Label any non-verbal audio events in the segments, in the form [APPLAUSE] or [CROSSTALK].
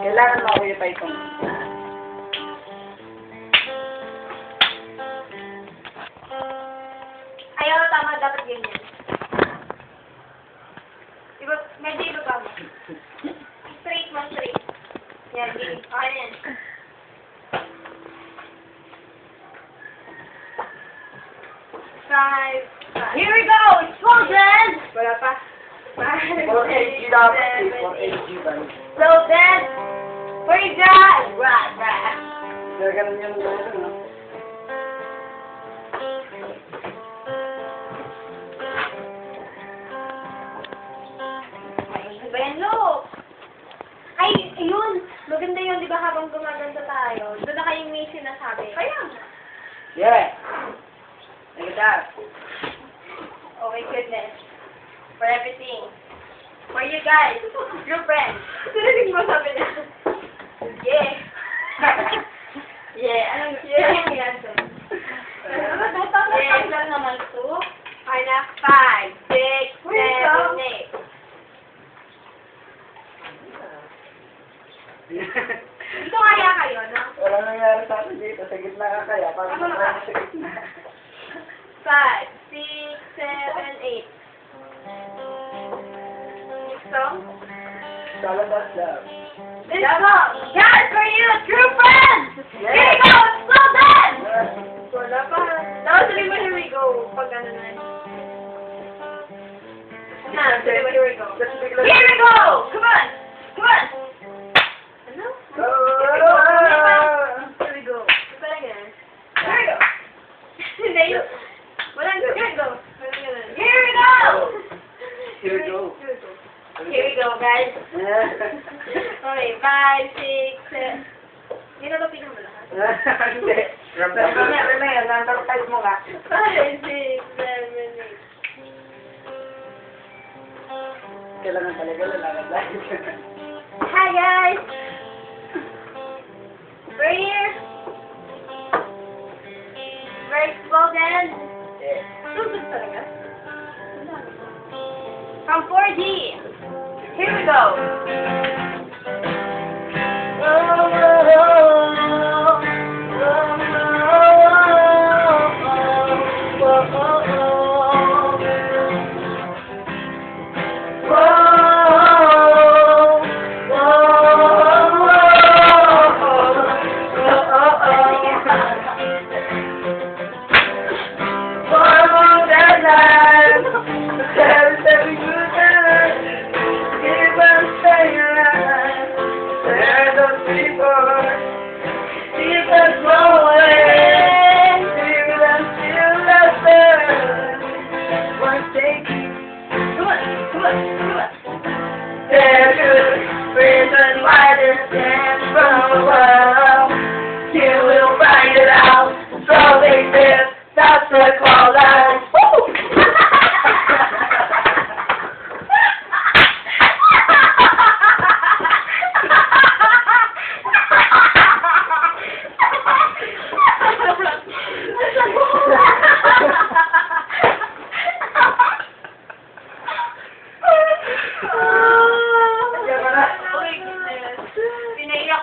Kailangan mo Kuya Python. Ayaw, tama, dapat ganyan. Iba, medyo iba pa mo. Straight mo, straight. Yan, gini. Okay yan. 4AG dapat eh. 4AG ba? So then, for God! Right, right. Kaya ganun yung gano'n, no? Ay, yun! Maganda yun, di ba, habang gumaganda tayo. Doon na kayong may sinasabi. Kaya nga. Yeah. Look at that. Oh my goodness. For everything. For you guys. Your friends. Sinaling mo sabi niya. Yeah. [LAUGHS] yeah. Anong yeah? Anong yan doon? Yeah. lang naman to. Okay na. Five, six, seven, eight. [LAUGHS] Dito kaya kayo, no? Wala nangyari sa akin dito. Sa gitna ka kaya. Parang sa gitna. Five, six, seven, eight. So? Saladas lang. Let's go! Guys, for you, true friends! Yeah. Here we go! So done! Yeah. Wala pa. Tapos. Ah, sabi mo, here we go. Here we go! Come on! Come on! Ano? Ah! Here we go. Parang ganun. Here we go. Hindi yun. Walang, here we go. Walang ganun. Here we go! Here we go. Here we go. Here we go, guys. [LAUGHS] Okay, five, six, seven. Yun na ba pinakamalakas? Hindi. Pero na, na yan. Number five mo nga. Five, six, seven, eight. Kailangan talaga lalakad lang. Hi, guys! We're here. Very. Yeah. Susunod talaga. From 4G. Here we go.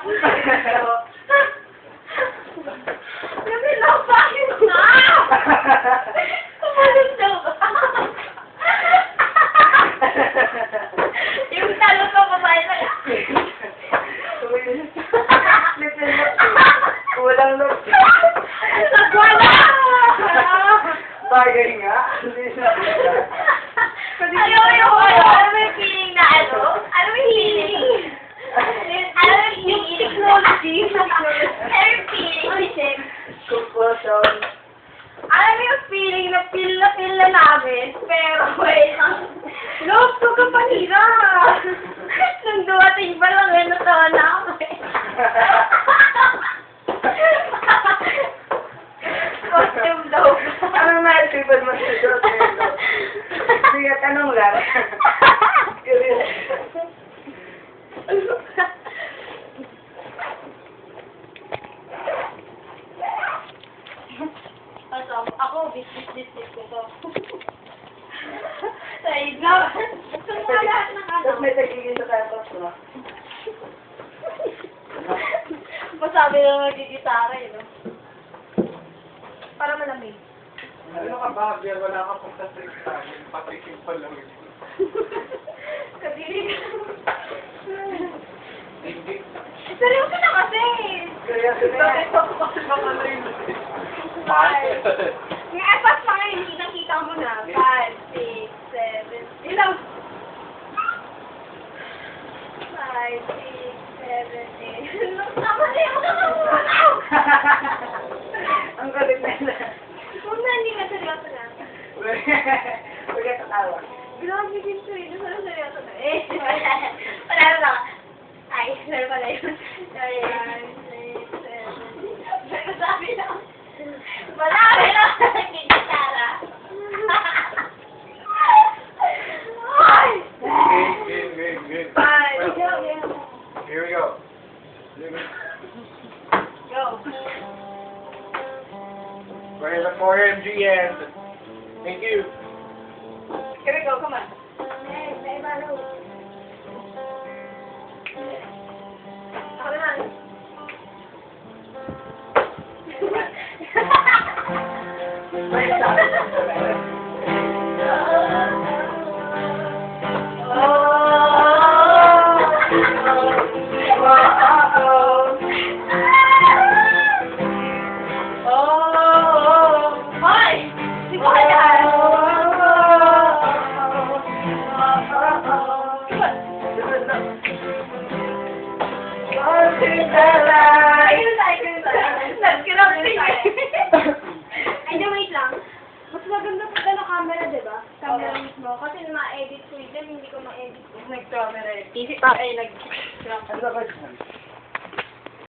[LAUGHS] Pero, yung feeling? Conclusion. Alam mo yung feeling na feel na feel na namin, pero lang. Loob ko ka panira. Nung dumating pa lang, eh, natawa na. Costume daw. Anong naisipan mo sa Diyos? Sige, tanong lang. Ako, business ko to. Say, no. Gusto mo lahat ng ano. Tapos may tagigil sa tapos, no? Masabi na nagigitara eh, no? Para malamig. Ano ka ba, Biel? Wala ka pong sa akin. Patikim pa lang. Kadiri ka. Hindi. Seryoso na kasi. Kaya Bakit ako kasi rin. Five. Efforts pa ngayon, hindi nakita mo na. Five, six, seven. Ilang? Five, six, seven, eight. Tama na yung kakawalaw! Ang galing nila. Kung na hindi ka seryoso na. Huwag ka tatawa. Grabe din to eh. Nasa seryoso na. [LAUGHS] Eh, wala. Wala na lang. Ay, sorry pala yun. Go. Where's the 4MGN? Thank you. Mismo. Kasi ma-edit ko yun, hindi ko ma-edit ko. Nag-camera eh. Ay, nag Ano ba?